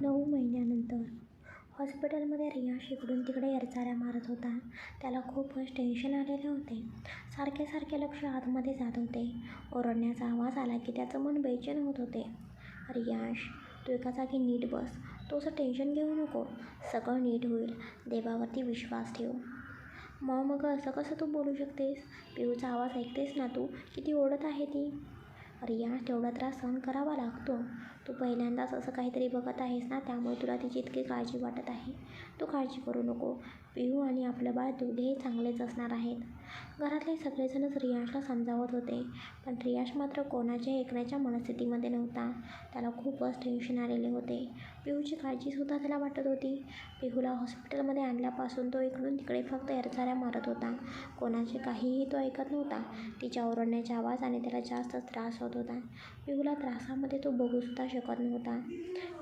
नऊ महिन्यानंतर हॉस्पिटलमध्ये रियाश इकडून तिकडे एरचाऱ्या मारत होता. त्याला खूपच टेन्शन आलेले होते. सारखे सारखे लक्ष आतमध्ये जात होते. ओरडण्याचा आवाज आला की त्याचं मन बेचैन होत होते. रियाश, तू एका जागी नीट बस. तू असं टेन्शन घेऊ नको. सगळं नीट होईल. देवावरती विश्वास ठेव. मग मग असं कसं तू बोलू शकतेस? पिऊचा आवाज ऐकतेस ना तू? किती ओढत आहे ती? रियाश, तेवढा त्रास सहन करावा लागतो. तू पहिल्यांदाच असं काहीतरी बघत आहेस ना त्यामुळे तुला तिची इतकी काळजी वाटत आहे. तू काळजी करू नको. पिहू आणि आपलं बाळ दोघेही चांगलेच असणार आहेत. घरातले सगळेजणच रियाशला समजावत होते. पण रियाश मात्र कोणाच्या ऐकण्याच्या मनस्थितीमध्ये नव्हता. त्याला खूपच टेन्शन आलेले होते. पिहूची काळजीसुद्धा त्याला वाटत होती. पिहूला हॉस्पिटलमध्ये आणल्यापासून तो इकडून तिकडे फक्त एरचाऱ्या मारत होता. कोणाचे काहीही तो ऐकत नव्हता. तिच्या ओरडण्याचा आवाज आणि त्याला जास्त त्रास होत होता. पिहूला त्रासामध्ये तो बघूसुद्धा शकत नव्हता.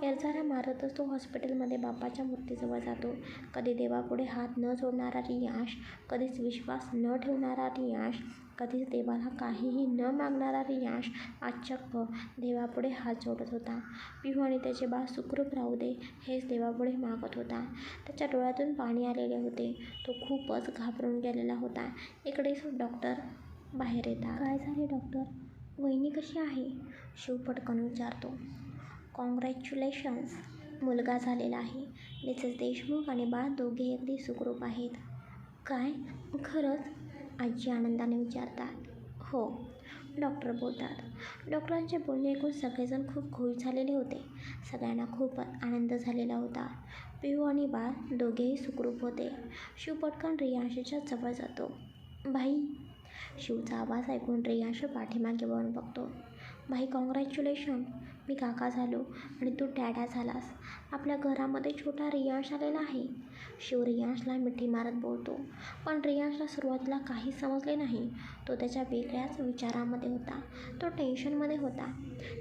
एरचाऱ्या मारतच तो हॉस्पिटलमध्ये बापाच्या मूर्तीजवळ जातो. कधी देवापुढे हात न जोडणारा रियाश, कधीच विश्वास न ठेवणारा रियाश, कधीच देवाला काहीही न मागणारा रियाश आज चक्क देवापुढे हात जोडत होता. पिहू आणि त्याचे बाळ सुखरूप राहू दे हेच देवापुढे मागत होता. त्याच्या डोळ्यातून पाणी आलेले होते. तो खूपच घाबरून गेलेला होता. इकडेच डॉक्टर बाहेर येतात. काय झाले डॉक्टर? वहिनी कशी आहे? शिव पटकन विचारतो. कॉंग्रॅच्युलेशन्स. मुलगा झालेला आहे. मिसेस देशमुख आणि बाळ दोघेही अगदी सुखरूप आहेत. काय? खरंच? आजी आनंदाने विचारतात. हो, डॉक्टर बोलतात. डॉक्टरांचे बोलणे ऐकून सगळेजण खूप खुश झालेले होते. सगळ्यांना खूप आनंद झालेला होता. पिहू आणि बाळ दोघेही सुखरूप होते. शिव पटकन रियांशच्या जवळ जातो. भाई? शिवचा आवाज ऐकून रियांश पाठीमागे वळून बघतो. भाई काँग्रॅच्युलेशन मी काका झालो आणि तू डॅडा झालास. आपल्या घरामध्ये छोटा रियाश आलेला आहे. शिव रियाशला मिठी मारत बोलतो. पण रियाशला सुरुवातीला काहीच समजले नाही. तो त्याच्या वेगळ्याच विचारामध्ये होता. तो टेन्शनमध्ये होता.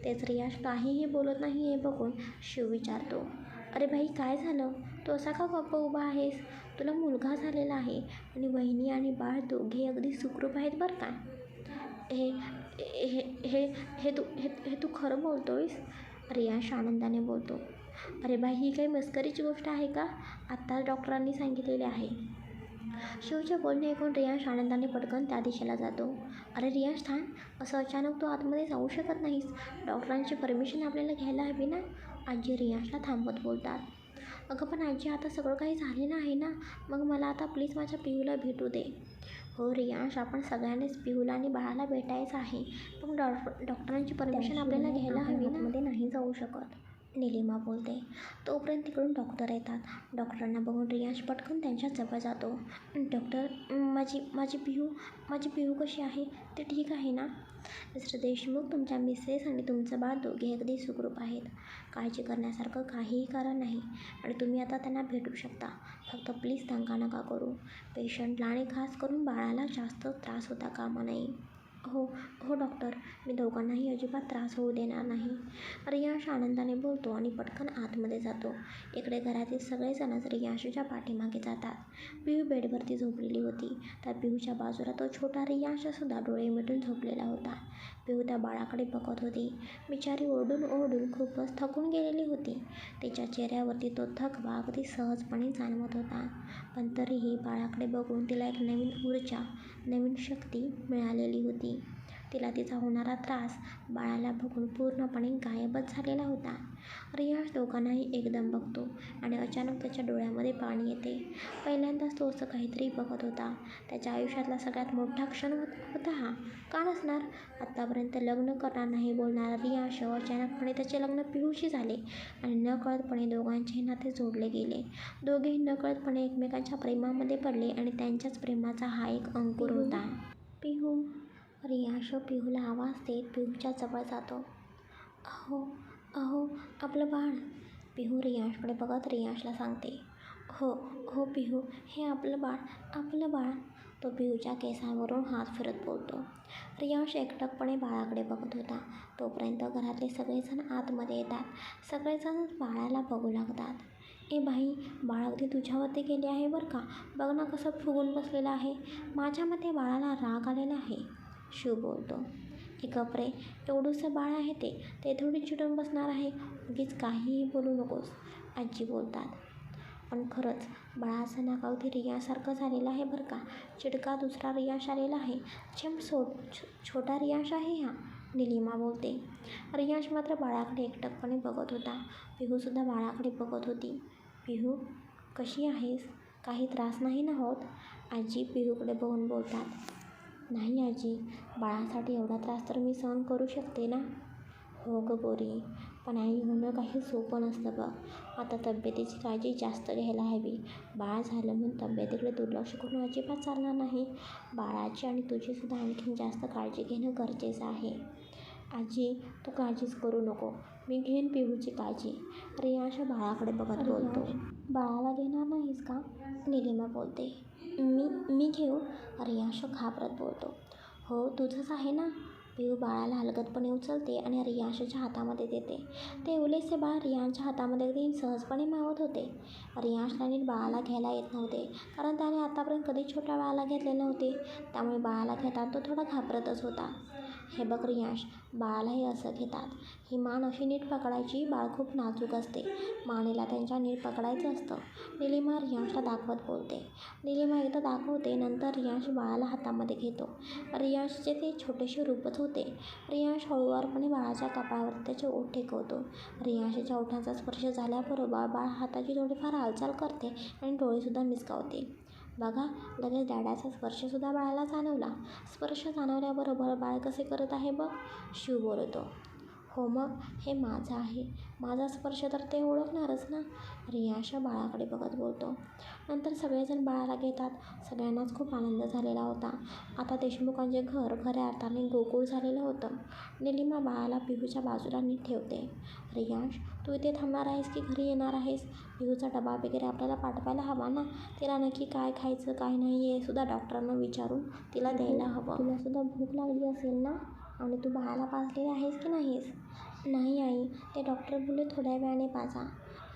तेच रियाश काहीही बोलत नाही हे बघून शिव विचारतो. अरे भाई काय झालं? तू असा का गप्प उभा आहेस? तुला मुलगा झालेला आहे आणि वहिनी आणि बाळ दोघे अगदी सुखरूप आहेत बरं का. हे हे हे हे तू हे हे तू खरं बोलतो आहेस रियाश आनंदाने बोलतो. अरे भाई ही काही मस्करीची गोष्ट आहे का? आत्ताच डॉक्टरांनी सांगितलेले आहे. शिवचे बोलणे ऐकून रियाश आनंदाने पटकन त्या दिशेला जातो. अरे रियाश थांब. असं अचानक तू आतमध्ये जाऊ शकत नाहीस. डॉक्टरांची परमिशन आपल्याला घ्यायला हवी ना? आजी रियाशला थांबत बोलतात. अगं पण आजी आता सगळं काही झालेलं आहे ना? मग मला आता प्लीज माझ्या पिहूला भेटू दे. हो रियाश आपण सगळ्यांनीच पिहूला आणि बाळाला भेटायचं आहे. पण डॉक्टरांची परमिशन आपल्याला घ्यायला हवी ना? आतमध्ये नाही जाऊ शकत. निलिमा बोलते. तोपर्यंत तिकडून डॉक्टर येतात. डॉक्टरांना बघून रियाश पटकन त्यांच्या जवळ जातो. डॉक्टर माझी माझी पिहू माझी पिहू कशी आहे? ते ठीक आहे ना? मिस्टर देशमुख तुमच्या मिसेस आणि तुमचं बाळ दोघे अगदी सुखरूप आहेत. काळजी करण्यासारखं काहीही कारण नाही आणि तुम्ही आता त्यांना भेटू शकता. फक्त प्लीज दंगा नका करू. पेशंटला आणि खास करून बाळाला जास्त त्रास होता कामा नये. हो हो डॉक्टर. मी दोघांनाही अजिबात त्रास होऊ देणार नाही. रियाश आनंदाने बोलतो आणि पटकन आतमध्ये जातो. इकडे घरातील सगळेजणच रियाशच्या पाठीमागे जातात. पिहू बेडवरती झोपलेली होती तर पिहूच्या बाजूला तो छोटा रियाशसुद्धा डोळे मिटून झोपलेला होता. पिहू त्या बाळाकडे बघत होती. बिचारी ओरडून ओरडून खूपच थकून गेलेली होती. तिच्या चेहऱ्यावरती तो थकवा अगदी सहजपणे जाणवत होता. पण तरीही बाळाकडे बघून तिला एक नवीन ऊर्जा, नवीन शक्ती मिळालेली होती. तिला तिचा होणारा त्रास बाळाला बघून पूर्णपणे गायबच झालेला होता. रियाश दोघांनाही एकदम बघतो आणि अचानक त्याच्या डोळ्यामध्ये पाणी येते. पहिल्यांदाच तो असं काहीतरी बघत होता. त्याच्या आयुष्यातला सगळ्यात मोठा क्षण हो-, होता हा. का नसणार? आत्तापर्यंत लग्न करणार नाही बोलणारा रियाश अचानकपणे त्याचे लग्न पिहूशी झाले आणि नकळतपणे दोघांचेही नाते जोडले गेले. दोघेही नकळतपणे एकमेकांच्या प्रेमामध्ये पडले आणि त्यांच्याच प्रेमाचा हा एक अंकुर होता. पिहू. रियाशो पिहूला आवाज देत पिहूच्या जवळ जातो. अहो अहो आपलं बाळ. पिहू रियाशकडे बघत रियाशला सांगते. हो हो पिहू हे आपलं बाळ आपलं बाळ. तो पिहूच्या केसांवरून हात फिरत बोलतो. रियाश एकटकपणे बाळाकडे बघत होता. तोपर्यंत घरातले सगळेजण आतमध्ये येतात. सगळेजणच बाळाला बघू लागतात. ए भाई बाळ अगदी तुझ्यावरती गेले आहे बरं का. बघ ना कसं फुगून बसलेलं आहे. माझ्या मते बाळाला राग आलेला आहे. शिव बोलतो. हे कपरे एवढंसं बाळ आहे ते? ते थोडी चिडून बसणार आहे? उगीच काहीही बोलू नकोस आजी बोलतात. पण खरंच बाळाचं नाकाव ते रियासारखं झालेलं आहे बरं का? चिडका दुसरा रियाश आलेला आहे. छम सो छो छोटा रियाश आहे हा निलिमा बोलते. रियाश मात्र बाळाकडे एकटकपणे बघत होता. पिहूसुद्धा बाळाकडे बघत होती. पिहू कशी आहेस? काही त्रास नाही ना होत? आजी पिहूकडे बघून बोलतात. नाही आजी बाळासाठी एवढा त्रास तर मी सहन करू शकते ना? हो गं बोरी पण आई होणं काही सोपं नसतं बघ आता तब्येतीची काळजी जास्त घ्यायला हवी. बाळ झालं म्हणून तब्येतीकडे दुर्लक्ष करून अजिबात चालणार नाही. बाळाची आणि तुझीसुद्धा आणखीन जास्त काळजी घेणं गरजेचं आहे. आजी तू काळजीच करू नको. मी घेईन पिहूची काळजी. रियाश बाळाकडे बघत बोलतो. बाळाला घेणार नाहीस का? निलिमा बोलते. मी मी घेऊ? रियाश घाबरत बोलतो. हो तुझंच आहे ना? पिऊ बाळाला हलगतपणे उचलते आणि रियांशच्या हातामध्ये देते. ते उलेसे बाळ रियांच्या हातामध्ये अगदी सहजपणे मावत होते. रियांशला नीट बाळाला घ्यायला येत नव्हते कारण त्याने आतापर्यंत कधी छोट्या बाळाला घेतले नव्हते. त्यामुळे बाळाला घेताना तो थोडा घाबरतच होता. हे बघ रियांश बाळालाही असं घेतात. ही मान अशी नीट पकडायची बाळ खूप नाजूक असते. मानेला त्यांच्या नीट पकडायचं असतं. निलिमा रियांशला दाखवत बोलते. निलिमा एकदा दाखवते नंतर रियांश बाळाला हातामध्ये घेतो. रियांशचे ते छोटेसे रूपच होते. रियांश हळूवारपणे बाळाच्या कपाळावर त्याचे ओठ टेकवतो रियांशच्या ओठांचा स्पर्श झाल्याबरोबर बाळ हाताची थोडीफार हालचाल करते आणि डोळेसुद्धा मिसकावते. बघा लगेच डॅडाचा स्पर्शसुद्धा बाळाला जाणवला. स्पर्श जाणवल्याबरोबर बाळ कसे करत आहे बघ? शिव बोलतो. हो मग? हे माझं आहे. माझा स्पर्श तर ते ओळखणारच ना? रियाशा बाळाकडे बघत बोलतो. नंतर सगळेजण बाळाला घेतात. सगळ्यांनाच खूप आनंद झालेला होता. आता देशमुखांचे घर खऱ्या अर्थाने गोकुळ झालेलं होतं. निलिमा बाळाला पिहूच्या बाजूला नीट ठेवते. रियाश तू इथे थांबणार आहेस की घरी येणार आहेस? पिहूचा डबा वगैरे आपल्याला पाठवायला हवा ना? तिला नक्की काय खायचं काय नाही हे सुद्धा डॉक्टरांना विचारून तिला द्यायला हवं. तुलासुद्धा भूक लागली असेल ना? आणि तू बाळाला पाजलेली आहेस की नाहीस? नाही आई ते डॉक्टर बोलले थोड्या वेळाने पाजा.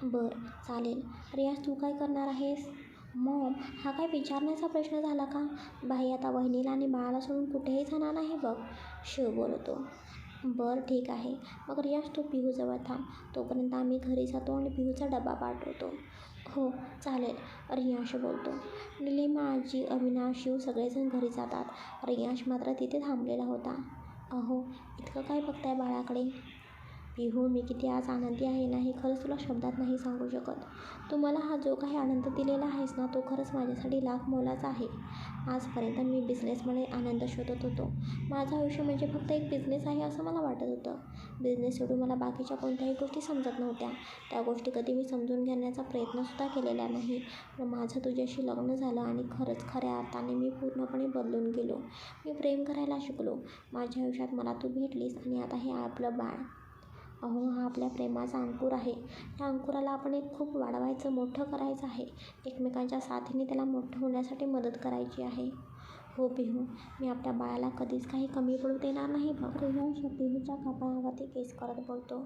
बरं चालेल. रियाज तू काय करणार आहेस? मॉम हा काय विचारण्याचा प्रश्न झाला का? बाई आता वहिनीला आणि बाळाला सोडून कुठेही जाणार नाही बघ. शिव बोलतो बरं ठीक आहे. मग रियाज तू पिहूजवळ थांब. तोपर्यंत आम्ही घरी जातो आणि पिहूचा डबा पाठवतो. हो चालेल रियांश बोलतो. निलिमा आजी अविनाश शिव सगळेजण घरी जातात. रियांश मात्र तिथे थांबलेला होता. अहो इतकं काय बघताय बाळाकडे? पिहू हो, मी किती आज आनंदी आहे ना हे खरंच तुला शब्दात नाही सांगू शकत. तू मला हा जो काही आनंद दिलेला आहेस ना तो खरंच माझ्यासाठी लाख मोलाचा आहे. आजपर्यंत मी बिझनेसमध्ये आनंद शोधत होतो. माझं आयुष्य म्हणजे फक्त एक बिझनेस आहे असं मला वाटत होतं. बिझनेस सोडून मला बाकीच्या कोणत्याही गोष्टी समजत नव्हत्या. त्या गोष्टी कधी मी समजून घेण्याचा प्रयत्नसुद्धा केलेला नाही. पण माझं तुझ्याशी लग्न झालं आणि खरंच खऱ्या अर्थाने मी पूर्णपणे बदलून गेलो. मी प्रेम करायला शिकलो. माझ्या आयुष्यात मला तू भेटलीस आणि आता हे आपलं बाळ. अहो हा आपल्या प्रेमाचा अंकुर आहे. त्या अंकुराला आपण एक खूप वाढवायचं मोठं करायचं आहे. एकमेकांच्या साथीने त्याला मोठं होण्यासाठी मदत करायची आहे. हो पिहू. मी आपल्या बाळाला कधीच काही कमी पडू देणार नाही बघ रियांश पिहूच्या कपाळावरती केस करत बोलतो.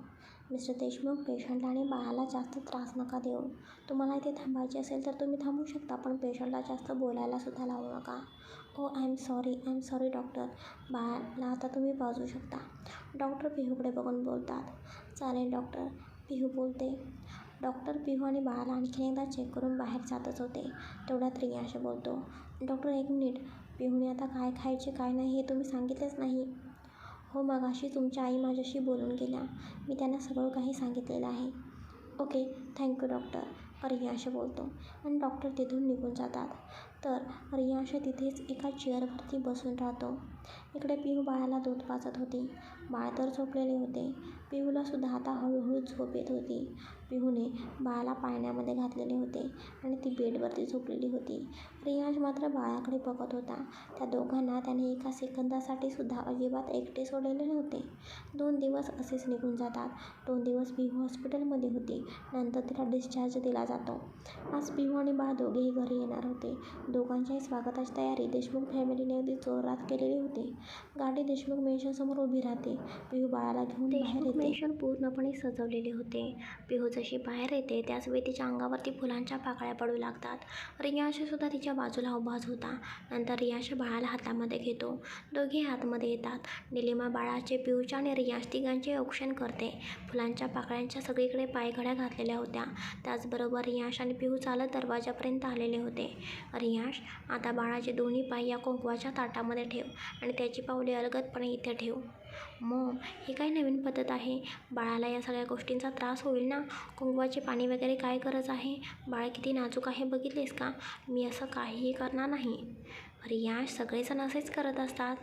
मिस्टर देशमुख पेशंटला आणि बाळाला जास्त त्रास नका देऊ. तुम्हाला इथे थांबायचे असेल तर तुम्ही थांबू शकता पण पेशंटला जास्त बोलायला सुद्धा लावू नका. ओ I am sorry I am sorry doctor बाळाला आता तुम्ही पाजू शकता. डॉक्टर पिहूकडे बघून बोलतात. चालेल डॉक्टर पिहू बोलते. डॉक्टर पिहू आणि बाळाला आणखीन एकदा चेक करून बाहेर जातच होते. तेवढ्यात रियांश बोलतो. डॉक्टर एक मिनिट पिहूने आता काय खायचे काय नाही हे तुम्ही सांगितलेच नाही. हो मगाशी तुमच्या आई माझ्याशी बोलून गेल्या. मी त्यांना सगळं काही सांगितलेलं आहे. Okay thank you doctor. रियांश बोलतो. आणि डॉक्टर तिथून निघून जातात. तर रियांश तिथेच एका चेअरवरती बसून राहतो. इकडे पिहू बाळाला दूध पाजत होती. बाळ तर झोपलेले होते. पिहूलासुद्धा आता हळूहळू झोप येत होती. पिहूने बाळाला पाळण्यामध्ये घातलेले होते आणि ती बेडवरती झोपलेली होती. रियाज मात्र बाळाकडे बघत होता. त्या दोघांना त्याने एका सेकंदासाठी सुद्धा अजिबात एकटे सोडलेले नव्हते. दोन दिवस असेच निघून जातात. दोन दिवस पिहू हॉस्पिटलमध्ये होती. नंतर तिला डिस्चार्ज दिला जातो. आज पिहू आणि बाळ दोघेही घरी येणार होते. दोघांच्याही स्वागताची तयारी देशमुख फॅमिलीने अगदी जोरात केलेली होती. गाडी देशमुख मेन्शनसमोर उभी राहते. पिहू बाळाला घेऊन बाहेर येते. मेन्शन पूर्णपणे सजवलेले होते. पिहू जशी बाहेर येते त्याच वेळी तिच्या अंगावरती फुलांच्या पाकळ्या पडू लागतात. रियांशसुद्धा तिच्या बाजूला उभाच होता. नंतर रियांश बाळाला हातामध्ये घेतो. दोघेही आतमध्ये येतात. निलिमा बाळाचे, पिहूचे आणि रियांश तिघांचेही औक्षण करते. फुलांच्या पाकळ्यांच्या सगळीकडे पायघड्या घातलेल्या होत्या. त्याचबरोबर रियांश आणि पिहू चालत दरवाजापर्यंत आलेले होते. रियांश, आता बाळाचे दोन्ही पाय या कुंकवाच्या ताटामध्ये ठेव आणि त्याची पावले अलगदपणे इथे ठेव. मग ही काय नवीन पद्धत आहे? बाळाला या सगळ्या गोष्टींचा त्रास होईल ना? कुंकवाचे पाणी वगैरे काय गरज आहे? बाळ किती नाजूक आहे बघितलेस का? मी असं काहीही करणार नाही. रियांश, सगळेजण असेच करत असतात.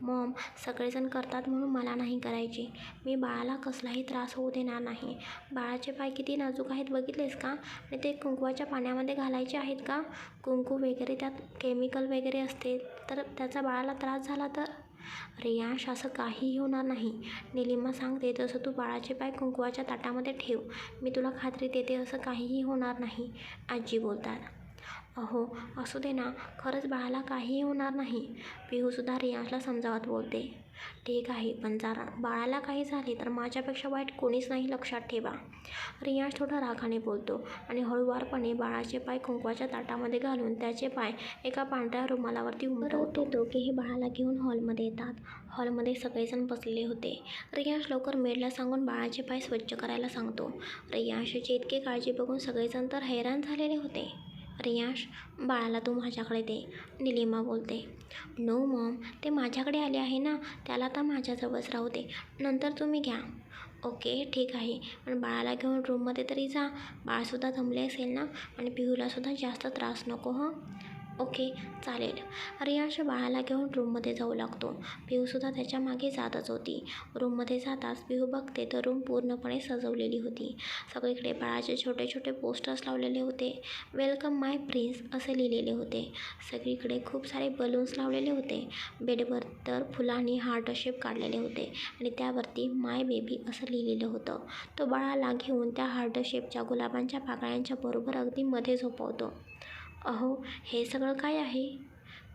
मम सगळेजण करतात म्हणून मला नाही करायची. मी बाळाला कसलाही त्रास होऊ देणार नाही. बाळाचे पाय किती नाजूक आहेत बघितलेस का? आणि ते कुंकवाच्या पाण्यामध्ये घालायचे आहेत का? कुंकू वगैरे त्यात केमिकल वगैरे असते तर त्याचा बाळाला त्रास झाला तर? रियांश, असं काहीही होणार नाही. निलिमा सांगते तसं तू बाळाचे पाय कुंकवाच्या ताटामध्ये ठेव. मी तुला खात्री देते असं काहीही होणार नाही. आजी बोलतात. अहो, असू दे ना. खरंच बाळाला काहीही होणार नाही. पिहूसुद्धा रियांशला समजावत बोलते. ठीक आहे, पण जरा बाळाला काही झाले तर माझ्यापेक्षा वाईट कोणीच नाही लक्षात ठेवा. रियांश थोडा रागाने बोलतो आणि हळूवारपणे बाळाचे पाय कुंकवाच्या ताटामध्ये घालून त्याचे पाय एका पांढऱ्या रुमालावरती उमटवतो. ते दोघेही बाळाला घेऊन हॉलमध्ये येतात. हॉलमध्ये सगळेजण बसलेले होते. रियाज लवकर मेडला सांगून बाळाचे पाय स्वच्छ करायला सांगतो. रियांशची इतकी काळजी बघून सगळेजण तर हैराण झालेले होते. रियांश, बाळाला तू माझ्याकडे दे, निलिमा बोलते. नो मॉम, ते माझ्याकडे आले आहे ना, त्याला आता माझ्याजवळच राहू दे. नंतर तुम्ही घ्या. ओके, ठीक आहे. पण बाळाला घेऊन रूममध्ये तरी जा. बाळसुद्धा दमले असेल ना आणि पिहूलासुद्धा जास्त त्रास नको हं. ओके, चालेल. रियाश बाळाला घेऊन रूममध्ये जाऊ लागतो. पिहूसुद्धा त्याच्यामागे जातच होती. रूममध्ये जाताच पिहू बघते तर रूम पूर्णपणे सजवलेली होती. सगळीकडे बाळाचे छोटे छोटे पोस्टर्स लावलेले होते. वेलकम माय प्रिन्स असे लिहिलेले होते. सगळीकडे खूप सारे बलून्स लावलेले होते. बेडवर तर फुलांनी हार्ट शेप काढलेले होते आणि त्यावरती माय बेबी असं लिहिलेलं होतं. तो बाळाला घेऊन त्या हार्ट शेपच्या गुलाबांच्या पाकळ्यांच्या बरोबर अगदी मध्ये झोपवतो. अहो, हे सगळं काय आहे?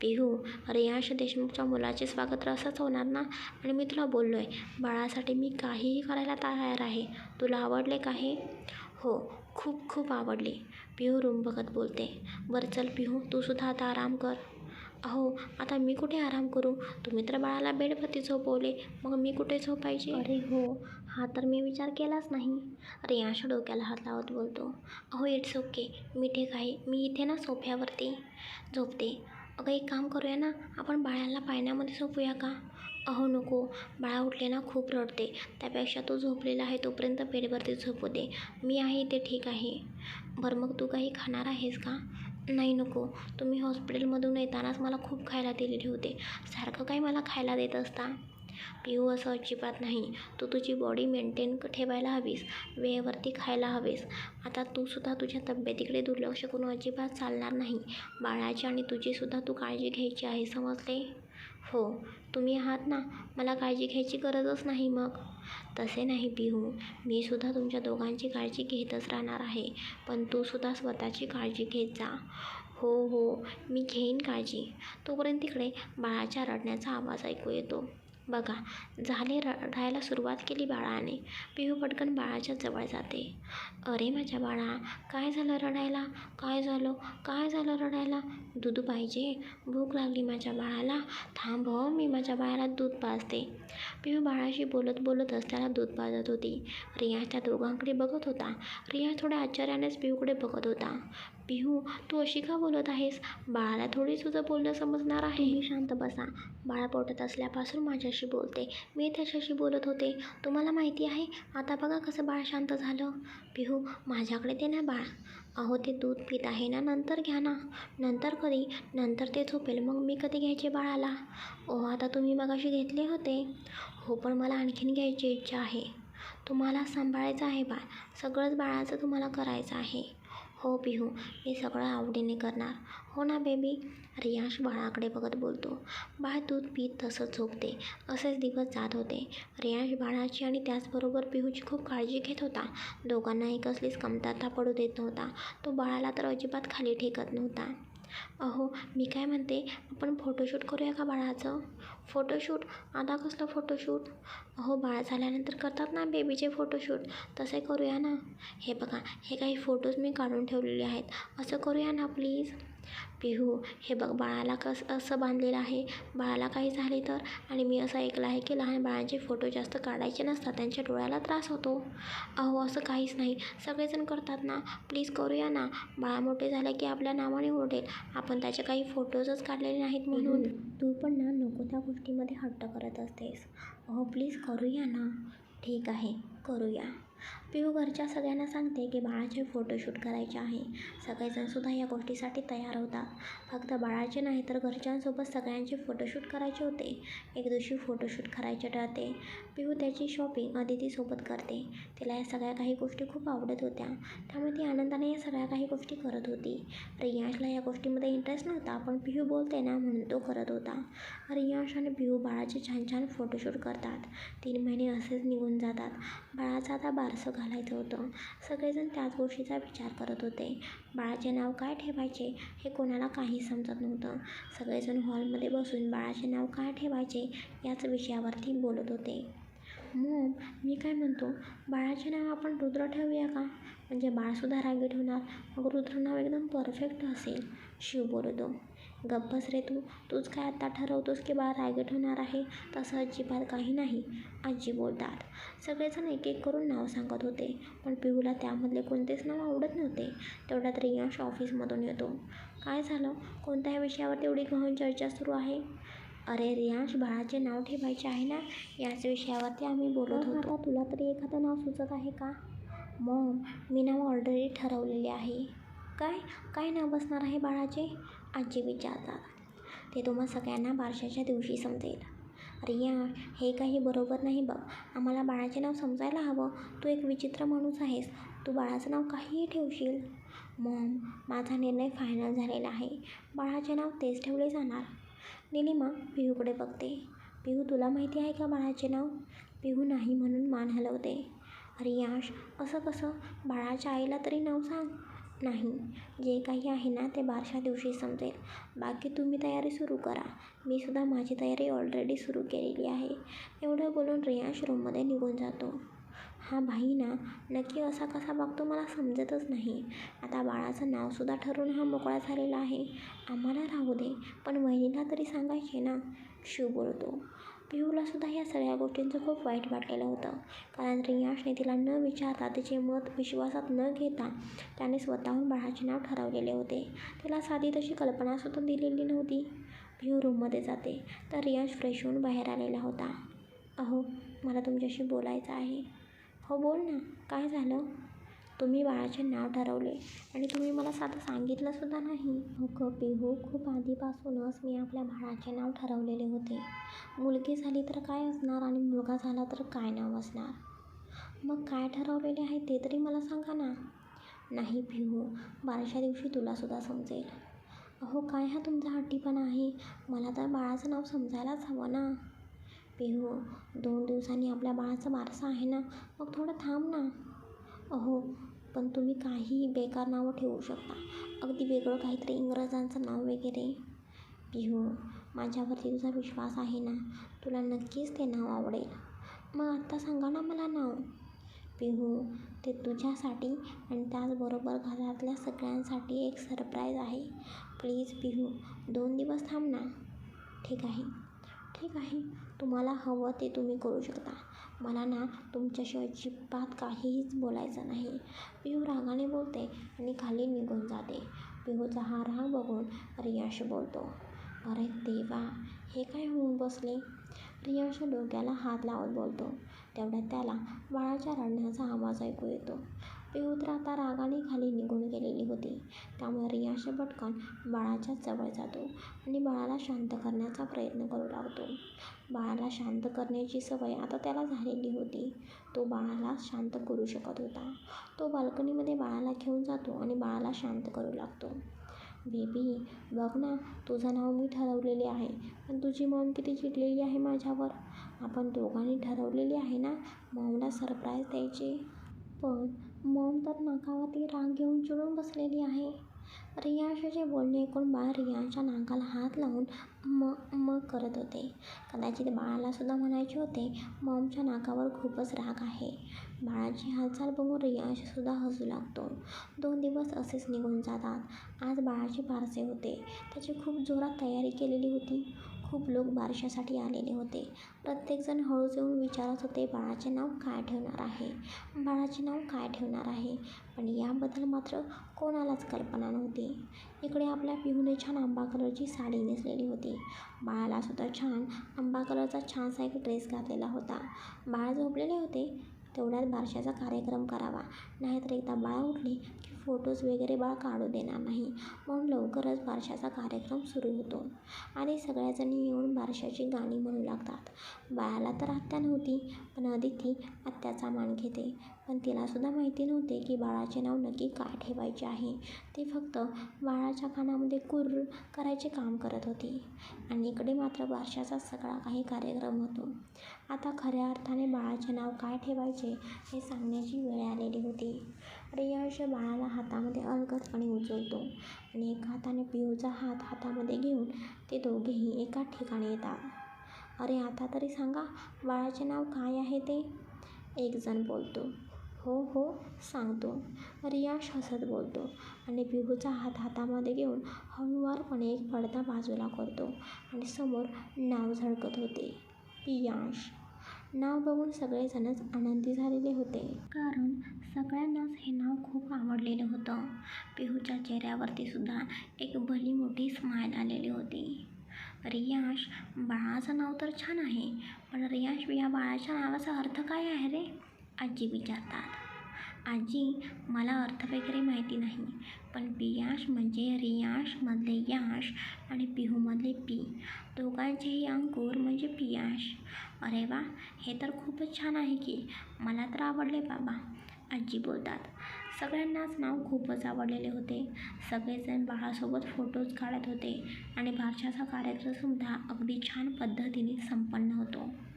पिहू, रियांश देशमुखच्या मुलाचे स्वागत तर असंच होणार ना? आणि मी तुला बोललो आहे बाळासाठी मी काहीही करायला तयार आहे. तुला आवडले का हे? हो, खूप खूप आवडले. पिहू रूम बघत बोलते. बरं चल पिहू, तूसुद्धा आता आराम कर. अहो, आता मी कुठे आराम करू? तुम्ही तर बाळाला बेडवरती झोपवले, मग मी कुठे झोपायची अरे हो, हा तर मी विचार केलाच नाही. अरे रियांश डोक्याला हात लावत बोलतो. अहो, इट्स ओके. मी ठीक आहे. मी इथे ना सोफ्यावरती झोपते. अगं, एक काम करूया ना, आपण बाळाला पाळण्यामध्ये झोपूया का? अहो नको, बाळा उठले ना खूप रडते. त्यापेक्षा तो झोपलेला आहे तोपर्यंत बेडवरती झोपू दे. मी आहे इथे ठीक आहे. बरं मग तू काही खाणार आहेस का? नाही नको. तुम्ही हॉस्पिटलमधून येतानाच मला खूप खायला दिलेले होते. सारखं काही मला खायला देत असता? पिहू, असं अजिबात नाही. तू तुझी बॉडी मेंटेन ठेवायला हवीस. वेळेवरती खायला हवेस. आता तूसुद्धा तुझ्या तब्येतीकडे दुर्लक्ष करून अजिबात चालणार नाही. बाळाची आणि तुझीसुद्धा तू काळजी घ्यायची आहे, समजले? हो, तुम्ही आहात ना, मला काळजी घ्यायची गरजच नाही मग. तसे नाही पिहू, मीसुद्धा तुमच्या दोघांची काळजी घेतच राहणार आहे. पण तूसुद्धा स्वतःची काळजी घेत जा. हो हो, मी घेईन काळजी. तोपर्यंत तिकडे बाळाच्या रडण्याचा आवाज ऐकू येतो. बघा, झाले रडायला सुरुवात केली बाळाने. पिहू पटकन बाळाच्या जवळ जाते. अरे माझ्या बाळा, काय झालं रडायला? काय झालं? काय झालं रडायला? दूध पाहिजे? भूक लागली माझ्या बाळाला? थांब मी माझ्या बाळाला दूध पाजते. पिहू बाळाशी बोलत बोलत असताना दूध पाजत होती. रियांश त्या दोघांकडे बघत होता. रिया थोड्या आश्चर्यानेच पिहूकडे बघत होता. पिहू, तू अशी का बोलत आहेस? बाळाला थोडी तुझं बोलणं समजणार आहे? तुम्ही शांत बसा. बाळ पोटत असल्यापासून माझ्याशी बोलते. मी त्याच्याशी बोलत होते. तुम्हाला माहिती आहे, आता बघा कसं बाळ शांत झालं. पिहू, माझ्याकडे ते ना बाळ. अहो, ते दूध पित आहे ना, नंतर घ्या ना. नंतर कधी? नंतर ते झोपेल मग मी कधी घ्यायचे बाळाला? ओ आता तुम्ही मगाशी घेतले होते. हो, पण मला आणखीन घ्यायची इच्छा आहे. तुम्हाला सांभाळायचं आहे बाळ. सगळंच बाळाचं तुम्हाला करायचं आहे. हो पिहू, मी सगळं आवडीने करणार. हो ना बेबी? रियांश बाळाकडे बघत बोलतो. बाळ दूध पीत तसंच झोपते. असेच दिवस जात होते. रियांश बाळाची आणि त्याचबरोबर पिहूची खूप काळजी घेत होता. दोघांनाही कसलीच कमतरता पडू देत नव्हता. तो बाळाला तर अजिबात खाली ठेकत नव्हता. अहो मी काय म्हणते आपण फोटोशूट करूया का बाळाचं? फोटोशूट आता कसलं फोटोशूट अहो बाळ झाल्यानंतर करतात ना बेबीचे फोटोशूट तसे करूया ना. हे बघा हे काही फोटोज मी काढून ठेवलेले आहेत. असं करूया ना प्लीज पिहू हे बघ बाळाला कसं असं बांधलेलं आहे. बाळाला काही झाले तर? आणि मी असं ऐकलं आहे की लहान बाळांचे फोटो जास्त काढायचे नसतात. त्यांच्या डोळ्याला त्रास होतो. अहो असं काहीच नाही. सगळेजण करतात ना. प्लीज करूया ना. बाळा मोठे झाले की आपल्या नावाने ओरडेल. आपण त्याचे काही फोटोजच काढलेले नाहीत म्हणून. तू पण ना नको त्या गोष्टीमध्ये हट्ट करत असतेस. अहो प्लीज करूया ना. ठीक आहे करूया. पिहू घरच्या सगळ्यांना सांगते की बाळाचे फोटोशूट करायचे आहे. सगळेजणसुद्धा या गोष्टीसाठी तयार होतात. फक्त बाळाचे नाही तर घरच्यांसोबत सगळ्यांचे फोटोशूट करायचे होते. एक दिवशी फोटोशूट करायचे ठरते. पिहू त्याची शॉपिंग अदितीसोबत करते. तिला या सगळ्या काही गोष्टी खूप आवडत होत्या. त्यामुळे ती आनंदाने या सगळ्या काही गोष्टी करत होती. रियांशला या गोष्टीमध्ये इंटरेस्ट नव्हता पण पिहू बोलते ना म्हणून तो करत होता. रियांश आणि पिहू बाळाचे छान छान फोटोशूट करतात. तीन महिने असेच निघून जातात. बाळाचं आता बारसं घालायचं होतं. सगळेजण त्याच गोष्टीचा विचार करत होते. बाळाचे नाव काय ठेवायचे हे कोणाला काही समजत नव्हतं. सगळेजण हॉलमध्ये बसून बाळाचे नाव काय ठेवायचे याच विषयावरती बोलत होते. मग मी काय म्हणतो बाळाचे नाव आपण रुद्र ठेवूया का? म्हणजे बाळसुद्धा रागीट होणार. मग रुद्र नाव एकदम परफेक्ट असेल. शिव बोलतो. गप्प बस रे तू. तूच काय आत्ता ठरवतोस की बाळ रायगड होणार आहे? तसं अजिबात काही नाही. आजी बोलतात. सगळेजण एक एक करून नाव सांगत होते. पण पिहूला त्यामधले कोणतेच नाव आवडत नव्हते. तेवढ्यात रियांश ऑफिसमधून येतो. काय झालं? कोणत्या विषयावर तेवढी गहन चर्चा सुरू आहे? अरे रियांश बाळाचे नाव ठेवायचे आहे ना? याच विषयावरती आम्ही बोलत होतो. तुला तरी एखादं नाव सुचत आहे का? मॉम मी नाव ऑलरेडी ठरवलेले आहे. काय? काय नाव बसणार आहे बाळाचे? आजी विचारतात ते तुम्हा सगळ्यांना बारशाच्या दिवशी समजेल. रिया हे काही बरोबर नाही बघ. आम्हाला बाळाचे नाव समजायला हवं. तू एक विचित्र माणूस आहेस. तू बाळाचं नाव काहीही ठेवशील. मॉम माझा निर्णय फायनल झालेला आहे. बाळाचे नाव तेच ठेवले जाणार. निलिमा पिहूकडे बघते. पिहू तुला माहिती आहे का बाळाचे नाव? पिहू नाही म्हणून मान हलवते. रियाश असं कसं? बाळाच्या आईला तरी नाव सांग. नाही. जे काही आहे ना ते बारशा दिवशी समजेल बाकी तुम्ही तयारी सुरू करा. मी सुद्धा माझी तयारी ऑलरेडी सुरू केलेली आहे. एवढं बोलून रियांश रूममध्ये निघून जातो. हा भाई ना नक्की असा कसा बघतो मला समजतच नाही. आता बाळाचं नावसुद्धा ठरवून हा मोकळा झालेला आहे. आम्हाला राहू दे पण वहिनीला तरी सांगायचे ना. शिव बोलतो. पिहूलासुद्धा या सगळ्या गोष्टींचं खूप वाईट वाटलेलं होतं. कारण रियाशने तिला न विचारता तिचे मत विश्वासात न घेता त्याने स्वतःहून बाळाचे नाव ठरवलेले होते. तिला साधी तशी कल्पनासुद्धा दिलेली नव्हती. पिहू रूममध्ये जाते. तर रियाश फ्रेश होऊन बाहेर आलेला होता. अहो मला तुमच्याशी बोलायचं आहे. हो बोल ना. काय झालं? तुम्ही बाळाचे नाव ठरवले आणि तुम्ही मला साधं सांगितलंसुद्धा नाही. हो ग पिहू हो, खूप आधीपासूनच मी आपल्या बाळाचे नाव ठरवलेले होते. मुलगी झाली तर काय असणार आणि मुलगा झाला तर काय नाव असणार? मग काय ठरवलेले आहे ते तरी मला सांगा ना. नाही पिहू बाराच्या दिवशी तुलासुद्धा समजेल. अहो काय हा तुमचा हट्टीपणा आहे? मला तर बाळाचं नाव समजायलाच हवं ना. पिहू दोन दिवसांनी आपल्या बाळाचं बारसं आहे ना मग थोडं थांब ना. अहो पण तुम्ही काहीही बेकार नावं ठेवू शकता. अगदी वेगळं काहीतरी इंग्रजांचं नाव वगैरे. पिहू माझ्यावरती तुझा विश्वास आहे ना? तुला नक्कीच ते नाव आवडेल. मग आत्ता सांगा ना मला नाव. पिहू ते तुझ्यासाठी आणि त्याचबरोबर घरातल्या सगळ्यांसाठी एक सरप्राईज आहे. प्लीज पिहू दोन दिवस थांब ना. ठीक आहे? ठीक आहे. तुम्हाला हवं ते तुम्ही करू शकता. मला ना तुमच्याशी अजिबात काहीच बोलायचं नाही. पिहू रागाने बोलते आणि खाली निघून जाते. पिहूचा हा राग बघून रियाश बोलतो अरे देवा हे काय होऊन बसले? रियाश डोक्याला हात लावत बोलतो. तेवढ्यात त्याला बाळाच्या रडण्याचा आवाज ऐकू येतो. पिऊत्र आता रागाने खाली निघून गेलेली होती. त्यामुळे रियाशा पटकन बाळाच्या जवळ जातो आणि बाळाला शांत करण्याचा प्रयत्न करू लागतो. बाळाला शांत करण्याची सवय आता त्याला झालेली होती. तो बाळाला शांत करू शकत होता. तो बाल्कनीमध्ये बाळाला घेऊन जातो आणि बाळाला शांत करू लागतो. बेबी बघ ना तुझं नाव मी ठरवलेले आहे पण तुझी मॉम किती चिडलेली आहे माझ्यावर? आपण दोघांनी ठरवलेली आहे ना मॉमला सरप्राईज द्यायचे. पण मॉम तर नाकावरती राग घेऊन चिडून बसलेली आहे रियांशचे बोलणे ऐकून बाळ रियांशच्या नाकाला हात लावून म म करत होते. कदाचित बाळालासुद्धा म्हणायचे होते, मॉमच्या नाकावर खूपच राग आहे. बाळाची हालचाल बघून रियाशसुद्धा हसू लागतो. दोन दिवस असेच निघून जातात. आज बाळाचे बारसे होते. त्याची खूप जोरात तयारी केलेली होती. खूप लोक बारशासाठी आलेले होते. प्रत्येकजण हळूच येऊन विचारत होते बाळाचे नाव काय ठेवणार आहे? बाळाचे नाव काय ठेवणार आहे? पण याबद्दल मात्र कोणालाच कल्पना नव्हती. इकडे आपल्या पिहूने छान आंबा कलरची साडी नेसलेली होती. बाळालासुद्धा छान आंबा कलरचा छानसा एक ड्रेस घातलेला होता. बाळ झोपलेले होते. तेवढ्यात बारशाचा कार्यक्रम करावा, नाहीतर एकदा बाळ उठले की फोटोज वगैरे बाळ काढू देणार नाही. म्हणून लवकरच बारशाचा कार्यक्रम सुरू होतो. आणि सगळ्याजणी येऊन बारशाची गाणी म्हणू लागतात. बाळाला तर आत्या नव्हती, पण अदिती आत्याचा मान घेते. पण तिलासुद्धा माहिती नव्हते की बाळाचे नाव नक्की काय ठेवायचे आहे. ती फक्त बाळाच्या कानामध्ये कुर्र करायचे काम करत होती. आणि इकडे मात्र बारशाचा सगळा काही कार्यक्रम होतो. आता खऱ्या अर्थाने बाळाचे नाव काय ठेवायचे हे सांगण्याची वेळ आलेली होती. रियांश बाळाला हातामध्ये अलगदपणे उचलतो आणि एका हाताने पिहूचा हात हातामध्ये घेऊन ते दोघेही एका ठिकाणी येतात. अरे आता तरी सांगा बाळाचे नाव काय आहे ते? एकजण बोलतो. हो हो सांगतो, रियाश हसत बोलतो आणि पिहूचा हात हातामध्ये घेऊन हळूवारपणे एक पडदा बाजूला करतो आणि समोर नाव झळकत होते, पियाश नाव बघून सगळेजणच आनंदी झालेले होते. कारण सगळ्यांनाच हे नाव खूप आवडलेलं होतं. पिहूच्या चेहऱ्यावरती सुद्धा एक भली मोठी स्माईल आलेली होती. रियाश बाळाचं नाव तर छान आहे, पण रियाश या बाळाच्या नावाचा अर्थ काय आहे रे? आजी विचारतात. आजी, मला अर्थ वगैरे माहिती नाही. पण बियाश म्हणजे रियाशमधले याश आणि पिहूमधले पी. दोघांचेही अंकुर म्हणजे पियाश अरे वा, हे तर खूपच छान आहे की. मला तर आवडले बाबा, आजी बोलतात. सगळ्यांनाच नाव खूपच आवडलेले होते. सगळेजण बाळासोबत फोटोज काढत होते आणि बारशाचा कार्यक्रमसुद्धा अगदी छान पद्धतीने संपन्न होतो.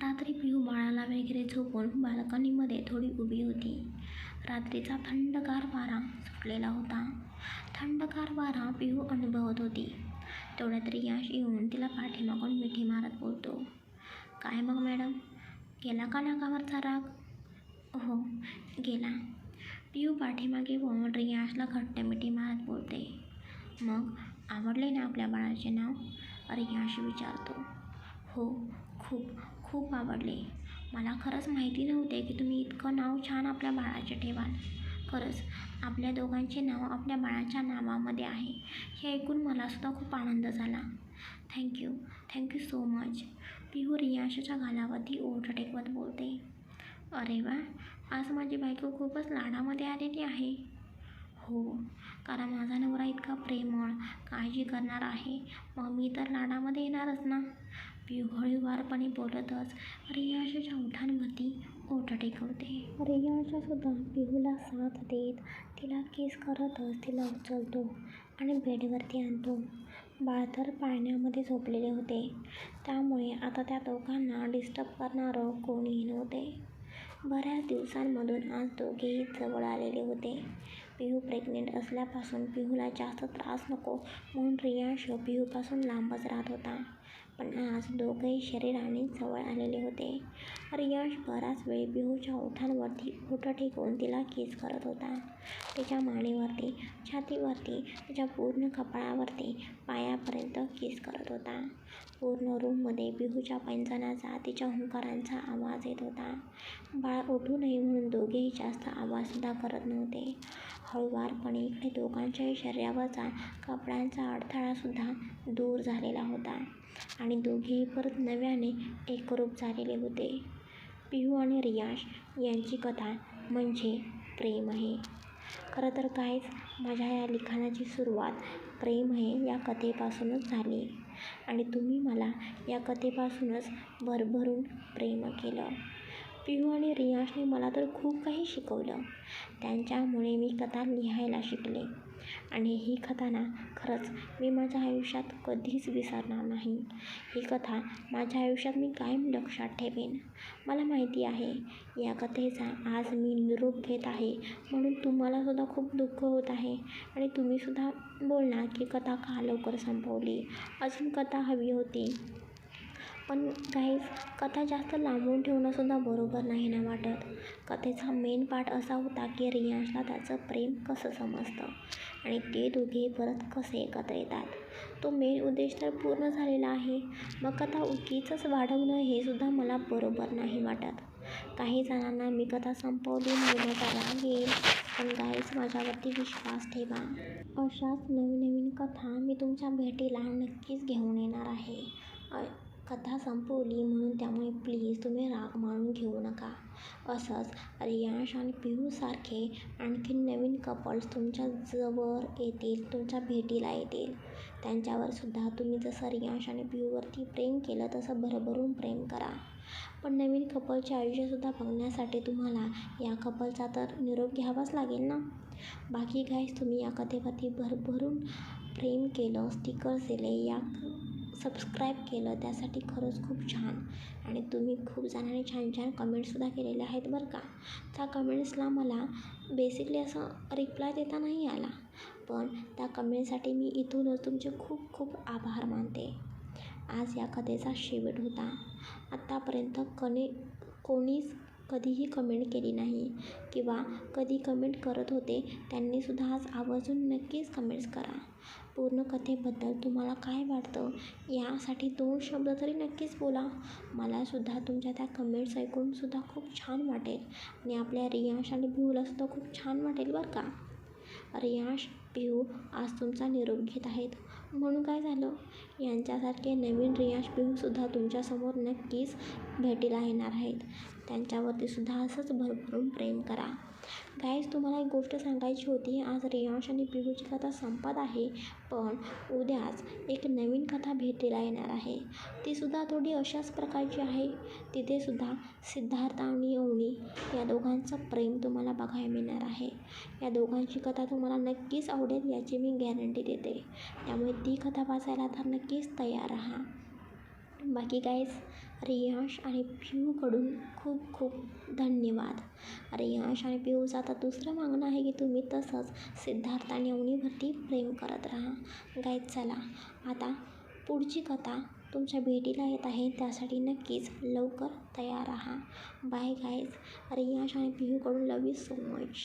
रात्री पिहू बाळाला वगैरे झोपून बाल्कनीमध्ये थोडी उभी होती. रात्रीचा थंडगार वारा सुटलेला होता. थंडगार वारा पिहू अनुभवत होती. तेवढ्यात रियाश येऊन तिला पाठीमागून मिठी मारत बोलतो. काय मग मॅडम, गेला का नाकावरचा राग? हो, गेला. पिहू पाठीमागे वळून रियाशला घट्ट मिठी मारत बोलते. मग आवडले ना आपल्या बाळाचे नाव? रियाश विचारतो. हो, खूप खूप आवडले. मला खरंच माहिती नव्हते की तुम्ही इतकं नाव छान आपल्या बाळाचे ठेवाल. खरंच आपल्या दोघांचे नाव आपल्या बाळाच्या नावामध्ये आहे हे ऐकून मलासुद्धा खूप आनंद झाला. Thank you thank you so much. Pihu रियाशाच्या घालावरती ओठ टेकवत बोलते. अरे वा, आज माझी बायको खूपच लाडामध्ये आलेली आहे. हो, कारण माझा नवरा इतका प्रेमळ, काळजी करणार आहे, मग मी तर लाडामध्ये येणारच ना. पिहू बोलतच रियाशच्या ओठांमध्ये ओठ टेकवते. रियाशसुद्धा पिहूला साथ देत, तिला किस करतच तिला उचलतो आणि बेडवरती आणतो. बाळ तर पाळण्यामध्ये झोपलेले होते. त्यामुळे आता त्या दोघांना डिस्टर्ब करणारं कोणीही नव्हते. बऱ्याच दिवसांमधून आज दोघेही जवळ आलेले होते. पिहू प्रेग्नंट असल्यापासून पिहूला जास्त त्रास नको म्हणून रियांश पिहूपासून लांबच राहत होता. पण आज दोघंही शरीराने जवळ आलेले होते. यश बराच वेळ बिहूच्या ओठांवरती ओठं टेकवून तिला केस करत होता. तिच्या मानेवरती, छातीवरती, तिच्या पूर्ण कपाळावरती, पायापर्यंत केस करत होता. पूर्ण रूममध्ये बिहूच्या पैंजणाचा, तिच्या हुंकारांचा आवाज येत होता. बाळ उठू नये म्हणून दोघेही जास्त आवाजसुद्धा करत नव्हते. हळूवारपणे इकडे दोघांच्याही शरीरावरचा कपड्यांचा अडथळासुद्धा दूर झालेला होता आणि दोघेही परत नव्याने एकरूप झालेले होते. पिहू आणि रियाश यांची कथा म्हणजे प्रेम आहे. खरं तर काहीच माझ्या या लिखाणाची सुरुवात प्रेम आहे या कथेपासूनच झाली आणि तुम्ही मला या कथेपासूनच भरभरून प्रेम केलं. पिहू आणि रियाशने मला तर खूप काही शिकवलं त्यांच्यामुळे मी कथा लिहायला शिकले आणि ही कथा ना खरंच मी माझ्या आयुष्यात कधीच विसरणार नाही. ही कथा माझ्या आयुष्यात मी कायम लक्षात ठेवेन. मला माहिती आहे या कथेचा आज मी निरोप घेत आहे म्हणून तुम्हालासुद्धा खूप दुःख होत आहे आणि तुम्हीसुद्धा बोलणार की कथा का लवकर संपवली? अजून कथा हवी होती. पण गाईज कथा जास्त लांबून ठेवणंसुद्धा बरोबर नाही ना वाटत. कथेचा मेन पार्ट असा होता की रियांशला त्याचं प्रेम कसं समजतं आणि ते दोघे परत कसे एकत्र येतात. तो मेन उद्देश तर पूर्ण झालेला आहे. मग कथा उगीचच वाढवणं हे सुद्धा मला बरोबर नाही वाटत. काही जणांना मी कथा संपवली म्हणजे करा राग येईल. पण गाईज माझ्यावरती विश्वास ठेवा. अशाच नवीन नवीन कथा मी तुमच्या भेटीला नक्कीच घेऊन येणार आहे. कथा संपवली म्हणून त्यामुळे प्लीज तुम्ही राग मानून घेऊ नका. असंच रियांश आणि पिहूसारखे आणखी नवीन कपल्स तुमच्या जवळ येतील तुमच्या भेटीला येतील. त्यांच्यावर सुद्धा तुम्ही जसं रियांश आणि पिहूवरती प्रेम केलं तसं भरभरून प्रेम करा. पण नवीन कपलचे आयुष्यसुद्धा बघण्यासाठी तुम्हाला या कपलचा तर निरोप घ्यावाच लागेल ना? बाकी गाईस तुम्ही या कथेवरती भरभरून प्रेम केलं स्टिकर्स दिले या सबस्क्राईब केलं त्यासाठी खरंच खूप छान. आणि तुम्ही खूप जणांनी छान छान कमेंट्ससुद्धा केलेले आहेत बरं का. त्या कमेंट्सला मला बेसिकली असं रिप्लाय देता नाही आला. पण त्या कमेंटसाठी मी इथूनच तुमचे खूप खूप आभार मानते. आज या कथेचा शेवट होता. आत्तापर्यंत कने कोणीच कधीही कमेंट केली नाही. किंवा कधी कमेंट करत होते त्यांनीसुद्धा आज आवर्जून नक्कीच कमेंट्स करा. पूर्ण कथेबद्दल तुम्हाला काय वाटतं? यासाठी दोन शब्द तरी नक्कीच बोला. मलासुद्धा तुमच्या त्या कमेंट्स ऐकूनसुद्धा खूप छान वाटेल. आणि आपल्या रियांश आणि पिहूलासुद्धा खूप छान वाटेल बरं का? रियांश पिहू आज तुमचा निरोप घेत आहेत. म्हणून काय झालं? यांच्यासारखे नवीन रियांश पिहूसुद्धा तुमच्यासमोर नक्कीच भेटीला येणार आहेत. त्यांच्यावरती सुद्धा असंच भरभरून प्रेम करा. गाईज तुम्हाला एक गोष्ट सांगायची होती. आज रियांश आणि पिहूची कथा संपत आहे पण उद्याच एक नवीन कथा भेटीला येणार आहे. तीसुद्धा थोडी अशाच प्रकारची आहे. तिथेसुद्धा सिद्धार्थ आणि अवनी या दोघांचं प्रेम तुम्हाला बघायला मिळणार आहे. या दोघांची कथा तुम्हाला नक्कीच आवडेल याची मी गॅरंटी देते. त्यामुळे ती कथा वाचायला तर नक्कीच तयार राहा. बाकी गाईज रियाश आणि पियूकडून खूप खूप धन्यवाद. रियाश आणि पियूचं आता दुसरं मागणं आहे की तुम्ही तसंच सिद्धार्थ आणि अवनीवरती प्रेम करत राहा. गाईज चला. आता पुढची कथा तुमच्या भेटीला येत आहे. त्यासाठी नक्कीच लवकर तयार राहा. बाय गाईज रियांश आणि पियूकडून लव यू सो मच